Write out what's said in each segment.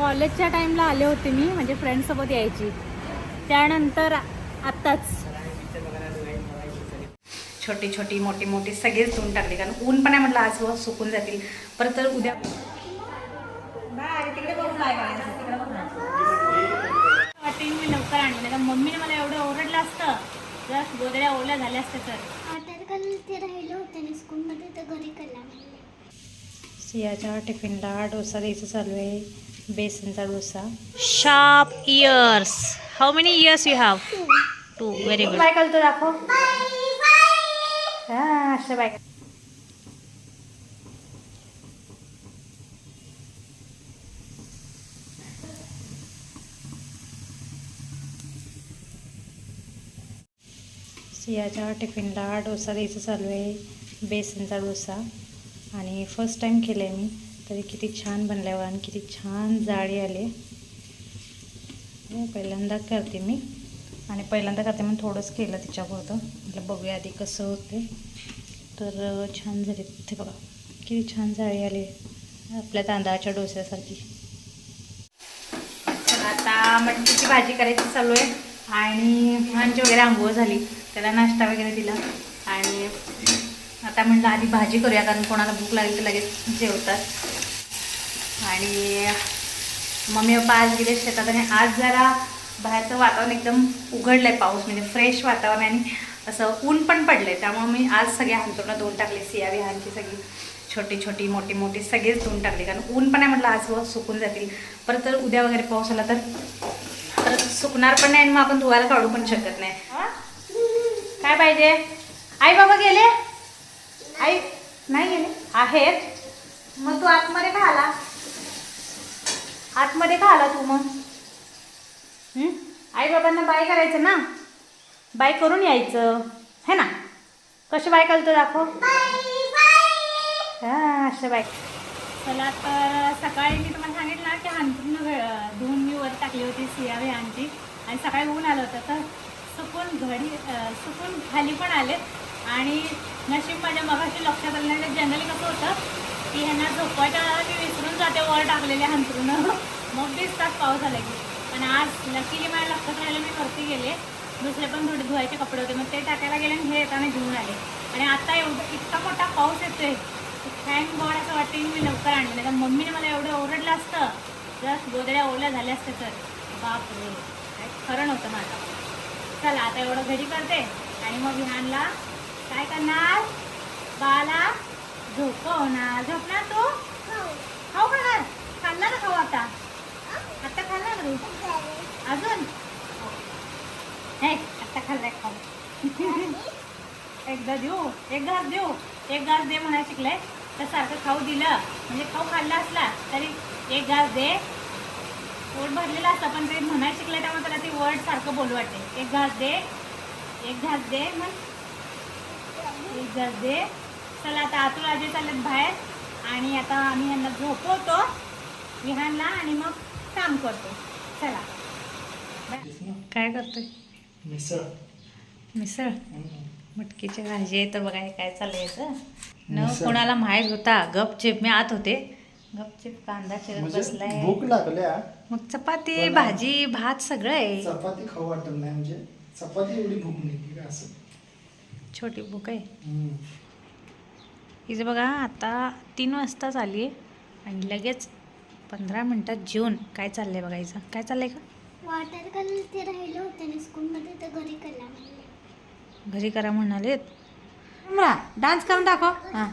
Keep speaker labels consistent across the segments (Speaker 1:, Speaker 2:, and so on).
Speaker 1: कॉलेजच्या टाईमला आले होते मी म्हणजे फ्रेंडसोबत यायची. त्यानंतर आत्ताच. छोटी छोटी मोठी मोठी सगळेच धुवून टाकले. कारण ऊन पण आहे म्हटलं आज व सुकून जातील. परत तर उद्या वाटेन मी लवकर आणलं. नाही तर मम्मीने मला एवढं ओरडलं असतं. जर गोदड्या ओल्या झाल्या असत्या तर.
Speaker 2: वॉटर कलर ते राहिलं होतं ना स्कूलमध्ये तर घरी कला
Speaker 1: सियाच्या टिफिनला डोसा द्यायचं चालू आहे. बेसनचा dosa. Sharp ears how many ears you have two very good काय करतो दाखव. हा असं बाय. सियाच्या टिफिनला डोसा द्यायचं चालू आहे. बेसनचा डोसा. आणि फर्स्ट टाईम केलं आहे मी. तरी किती छान बनल्यावर आणि किती छान जाळी आली. हो, पहिल्यांदा करते मी. आणि पहिल्यांदा करते म्हणून थोडंच केलं तिच्यापुरतं. म्हटलं बघूया आधी कसं होते. तर छान झाले. ते बघा किती छान जाळी आली. आपल्या तांदळाच्या डोस्यासारखी. तर आता मटकीची भाजी करायची चालू आहे. आणि भांजी वगैरे आंघोळ झाली. त्याला नाश्ता वगैरे दिला. आणि आता म्हटलं आधी भाजी करूया कारण कोणाला भूक लागेल तर लगेच जेवतात. आणि मम्मी पप्पा आज गेले शेतात आणि आज जरा बाहेरचं वातावरण एकदम उघडलं आहे पाऊस म्हणजे फ्रेश वातावरण आहे आणि असं ऊन पण पडलं आहे त्यामुळे मी आज सगळ्या हांतोडं धुवून टाकले सिया विहानची सगळी छोटी छोटी मोठी मोठी सगळेच धुवून टाकले. कारण ऊन पण आहे म्हटलं आज व सुकून जातील. परत तर उद्या वगैरे पाऊस आला तर सुकणार पण नाही आणि मग आपण धुवायला काढू पण शकत नाही. काय पाहिजे? आई बाबा गेले? आई नाही गेले? आहेत. मग तू आतमध्ये का आला आतमध्ये का आला तू मग? आई बाबांना बाय करायचं ना? बाय करून यायचं. है ना? कशी बाय करतो दाखव. हां असं बाय. चला तर सकाळी मी तुम्हाला सांगितलं ना की हांतरून धुवून मी वर टाकली होती सियावे आणची आणि सकाळी ऊन आलं होतं तर सुकून घडी सुकून खाली पण आले. आणि नशीब माझ्या मगाशी लक्षात आलं नाही जनरली कसं होतं की ह्यांना झोपायच्या मी विसरून जाते वर टाकलेले हंतरून मग दिसतात पाऊस आला की. पण आज लकीली माझ्या लक्षात राहिलं मी वरती गेले. दुसरे पण थोडे धुवायचे कपडे होते. मग ते टाकायला गेले आणि हे येताना घेऊन आले. आणि आता एवढं इतका मोठा पाऊस येतोय. थँक गॉड असं वाटतं की मी लवकर आणलं. नाही तर मम्मीने मला एवढं ओरडलं असतं. जर गोदड्या ओल्या झाल्या असत्या तर. बाप रे काय खरं नव्हतं माझं. चला आता एवढं घरी करते. आणि मग विहानला काय करणार? बाला झोपवणार. झोपणार तू? खाऊ खाणार खाल्ला ना खाऊ आता. आता अजून? हे आता खाल्लाय खाऊ एकदा देऊ एक घास देऊ. एक घास दे म्हणायला शिकलंय तर सारखं खाऊ दिलं. म्हणजे खाऊ खाल्ला असला तरी एक घास दे. पोट भरलेला असतं पण ते म्हणायला शिकलंय त्यामुळे त्याला ते वर्ड सारखं बोलू वाटते. एक घास दे एक घास दे मग एक घास दे. चला आता आतू राजे चाललेत बाहेर. आणि आता आम्ही यांना झोपवतो विहानला आणि मग काम करतो. चला. काय करतोय?
Speaker 3: मिसळ.
Speaker 1: मिसळ? मटकीची भाजी आहे तर बघा हे काय चालायचं न. कोणाला माहीत होता? गपचिप. मी आत होते. गपचिप कांदा चिरत
Speaker 3: म्हणजे
Speaker 1: बसलाय.
Speaker 3: भूक लागल्या.
Speaker 1: मग चपाती भाजी भात सगळं आहे.
Speaker 3: चपाती खाऊ वाटत नाही म्हणजे चपाती एवढी भूक नाही का असं.
Speaker 1: छोटी बुक आहे. हिचं बघा आता तीन वाजता आली आहे आणि लगेच पंधरा मिनटात जेवून काय चाललंय बघायचं? काय चाललंय का
Speaker 2: वॉटर कलर ते राहिलं होतं ना स्कूलमध्ये तर घरी कला
Speaker 1: घरी करा म्हणालेत? मला डान्स करून दाखव. हां.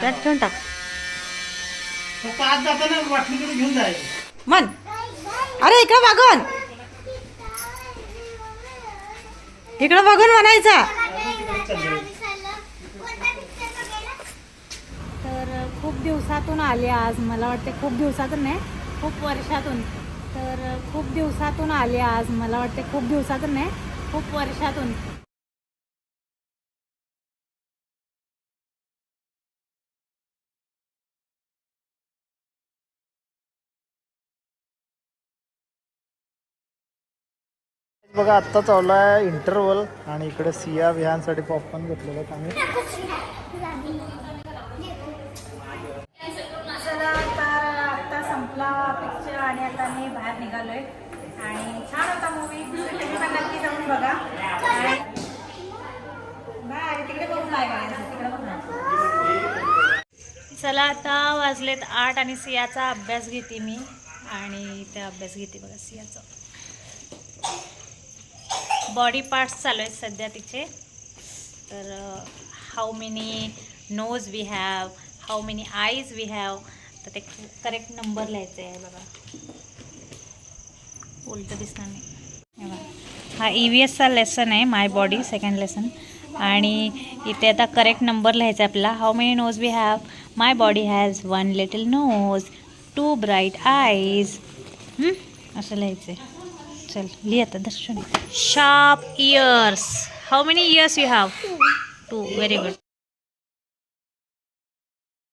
Speaker 1: त्यात ठेवून टाक.
Speaker 3: फक्त आज जाताना वाटणीकडे घेऊन जायचं.
Speaker 1: मन. अरे इकडं बघून इकडं बघून म्हणायचं. तर खूप दिवसातून आले आज. मला वाटते खूप दिवसातून नाही खूप वर्षातून. तर खूप दिवसातून आले आज. मला वाटते खूप दिवसातून नाही खूप वर्षातून.
Speaker 3: बघा आत्ता चालू आहे इंटरवल आणि इकडे सिया विहानसाठी पॉपकॉर्न घेतलेलं आहेत आम्ही.
Speaker 1: चला तर आत्ता संपला पिक्चर आणि आता मी बाहेर निघालोय. आणि छान होता मूवी तुम्ही पण नक्की जाऊन बघा. आणि- बाय तिकडे बघून नाही तिकडे बघून चला आता वाजलेत आठ आणि सियाचा अभ्यास घेते मी. आणि त्या अभ्यास घेते बघा सियाचा. बॉडी पार्ट्स चालू आहेत सध्या तिचे. तर how many nose we have how many eyes we have तर ते करेक्ट नंबर लिहायचे आहे बघा. उलटं दिसणार नाही. हा ई व्ही एसचा लेसन आहे माय बॉडी सेकंड लेसन आणि इथे आता करेक्ट नंबर लिहायचा आहे आपला how many nose we have my body has one little nose two bright eyes असं लिहायचं आहे चल लिह आता Darshan. Sharp ears how many ears you have two very good